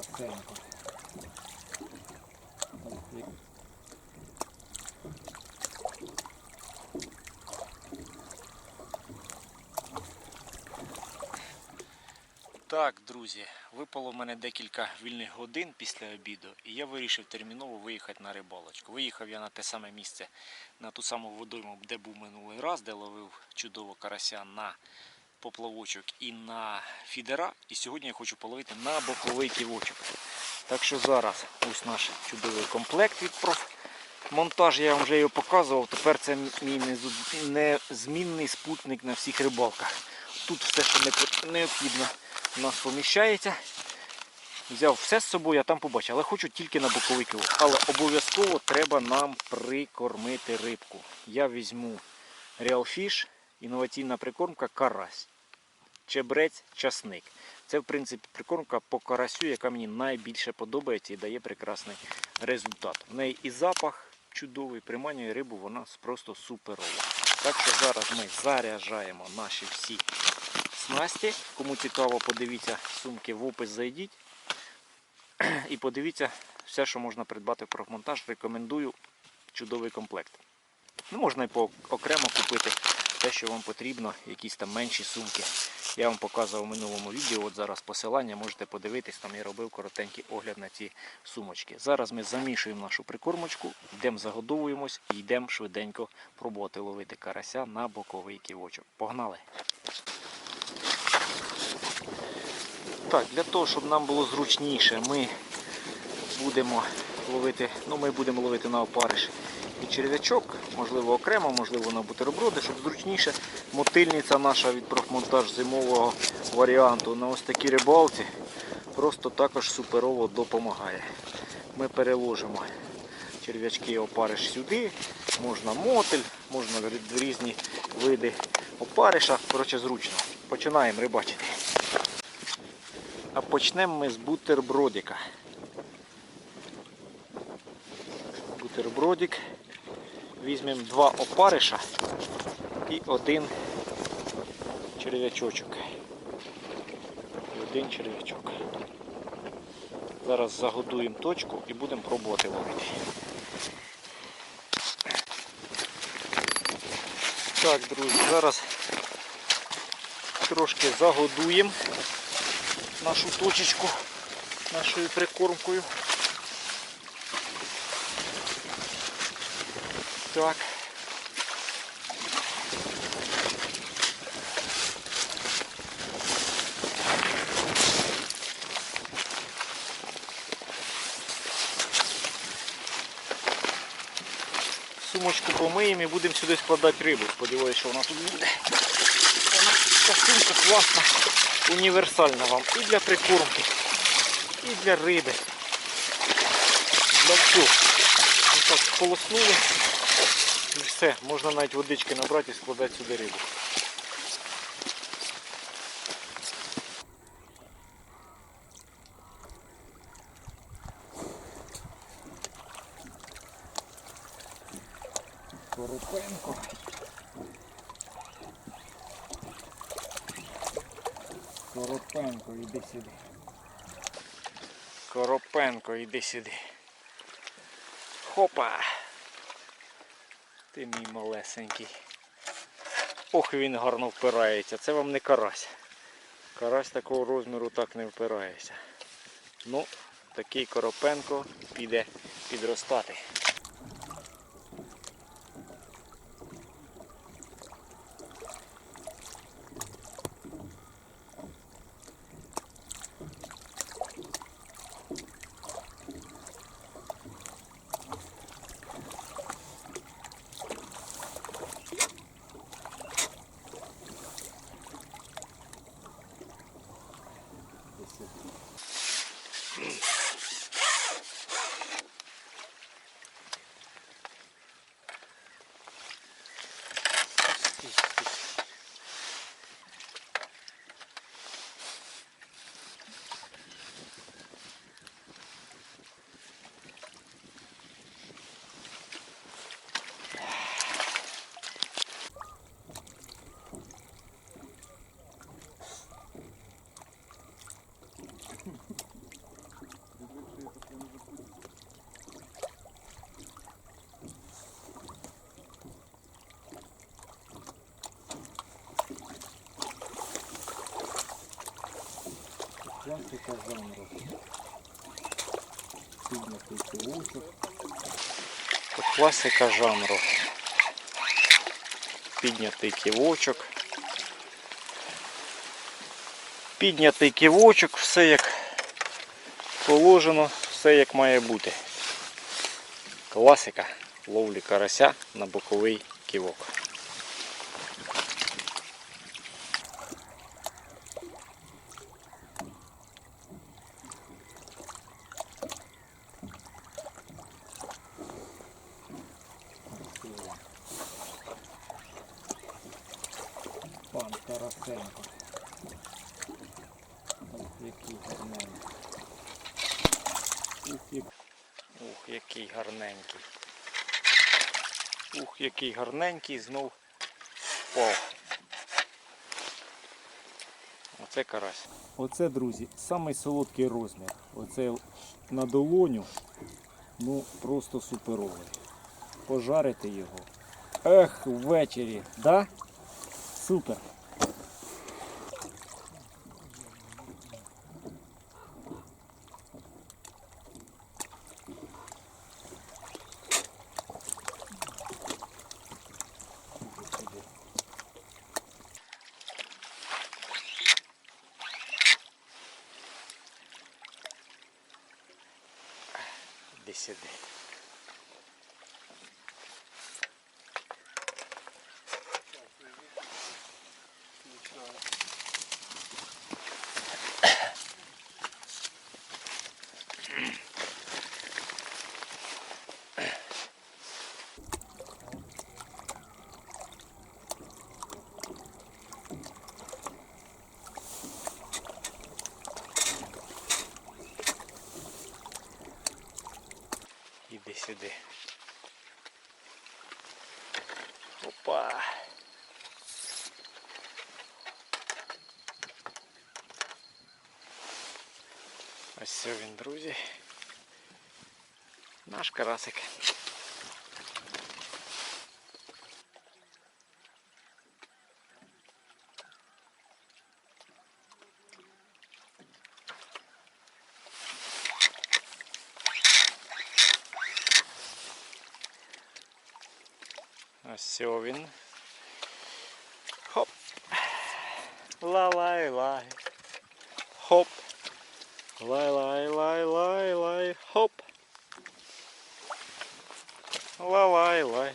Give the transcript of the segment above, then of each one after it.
Коротенько. Так, друзі, випало в мене декілька вільних годин після обіду, і я вирішив терміново виїхати на рибалочку. Виїхав я на те саме місце, на ту саму водойму, де був минулий раз, де ловив чудово карася на поплавочок і на фідера. І сьогодні я хочу половити на боковий ківочок. Так що зараз ось наш чудовий комплект від профмонтаж. Я вам вже його показував. Тепер це мій незмінний спутник на всіх рибалках. Тут все, що необхідно, у нас поміщається. Взяв все з собою, а там побачив. Але хочу тільки на боковий кілок. Але обов'язково треба нам прикормити рибку. Я візьму Real Fish, інноваційна прикормка карась. Чебрець, часник. Це, в принципі, прикормка по карасю, яка мені найбільше подобається і дає прекрасний результат. В неї і запах чудовий, приманює рибу, вона просто суперова. Так що зараз ми заряджаємо наші всі снасті. Кому цікаво, подивіться сумки в опис зайдіть. І подивіться все, що можна придбати в профмонтаж. Рекомендую чудовий комплект. Ну, можна і по окремо купити те, що вам потрібно, якісь там менші сумки. Я вам показував в минулому відео. От зараз посилання можете подивитись, там я робив коротенький огляд на ці сумочки. Зараз ми замішуємо нашу прикормочку, йдемо загодовуємось і йдемо швиденько пробувати ловити карася на боковий ківочок. Погнали! Так, для того, щоб нам було зручніше, ми будемо ловити, ну ми будемо ловити на опариш і черв'ячок, можливо окремо, можливо на бутерброди, щоб зручніше. Мотильниця наша від профмонтаж зимового варіанту на ось такій рибалці просто також суперово допомагає. Ми переложимо черв'ячки опариш сюди, можна мотиль, можна різні види опариша. Коротше, зручно. Починаємо рибачити. А почнемо ми з бутербродика. Бутербродик. Візьмемо два опариша і один черв'ячочок. Один черв'ячок. Зараз загодуємо точку і будемо пробувати ловити. Так, друзі, зараз трошки загодуємо нашу точечку нашою прикормкою. Так. Сумочку помиємо і будемо сюди складати рибу. Сподіваюся, що вона тут буде. Ця сумка класна, універсальна вам і для прикормки, і для риби. Для всього. Ось так сполоснули. І все, можна навіть водички набрати і складати сюди рибу. Коропенко. Коропенко, іди сюди. Коропенко, іди сюди. Хопа! Ти мій малесенький. Ох, він гарно впирається. Це вам не карась. Карась такого розміру так не впирається. Ну, такий коропенко піде підростати. Класика жанру. Піднятий кілочок. Класика жанру. Піднятий ківочок. Піднятий ківочок, все як положено, все як має бути. Класика ловлі карася на боковий ківок. Тарасенко. Ох, який гарненький. Ух, як... Ух, який гарненький. Ух, який гарненький, знов впав. Оце карась. Оце, друзі, самий солодкий розмір. Оце на долоню, ну просто суперовий. Пожарити його. Ех, ввечері, да? Супер. Іди сюди. Іди сюди. Опа. Ось все він, друзі. Наш карасик. Ось все він. Хоп. Ла-лай-лай. Хоп. Лай-лай-лай-лай-лай. Хоп. Ла-лай-лай.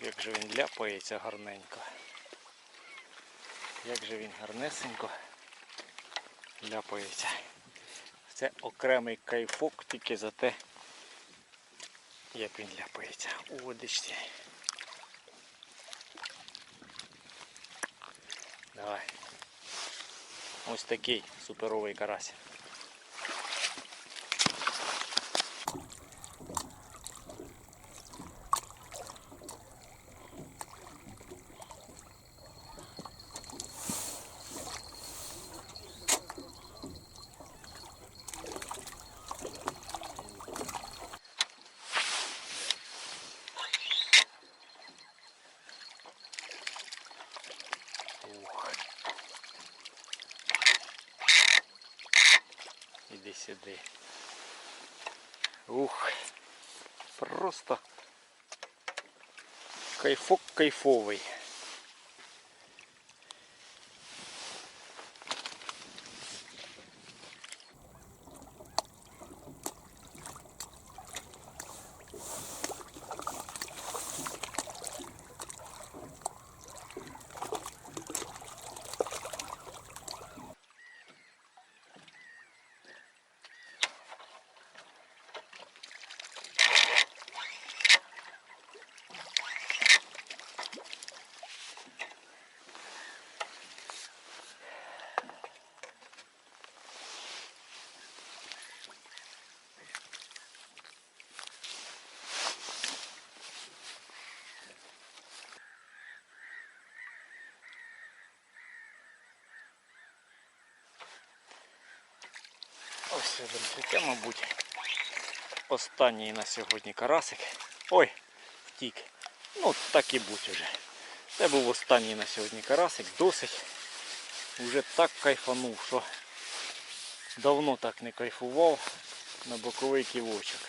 Як же він ляпається гарненько. Як же він гарнесенько ляпається. Це окремий кайфок тільки за те, як він ляпається у водичці. Давай. Ось такий суперовий карась. Ух. Іди сюди. Ух. Просто кайфок кайфовий. Друзі, це, мабуть, останній на сьогодні карасик. Ой, втік. Ну, так і будь уже. Це був останній на сьогодні карасик, досить. Уже так кайфанув, що давно так не кайфував на боковий ківочок.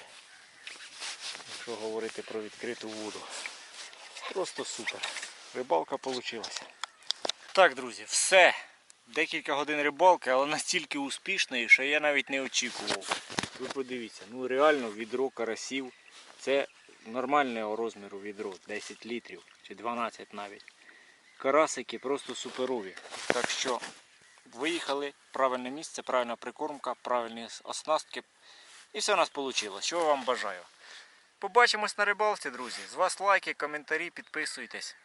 Якщо говорити про відкриту воду. Просто супер. Рибалка вийшла. Так, друзі, все. Декілька годин рибалки, але настільки успішної, що я навіть не очікував. Ви подивіться, ну реально відро карасів. Це нормального розміру відро, 10 літрів чи 12 навіть. Карасики просто суперові. Так що виїхали, правильне місце, правильна прикормка, правильні оснастки. І все у нас вийшло. Що вам бажаю. Побачимось на рибалці, друзі. З вас лайки, коментарі, підписуйтесь.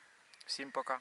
Всім пока.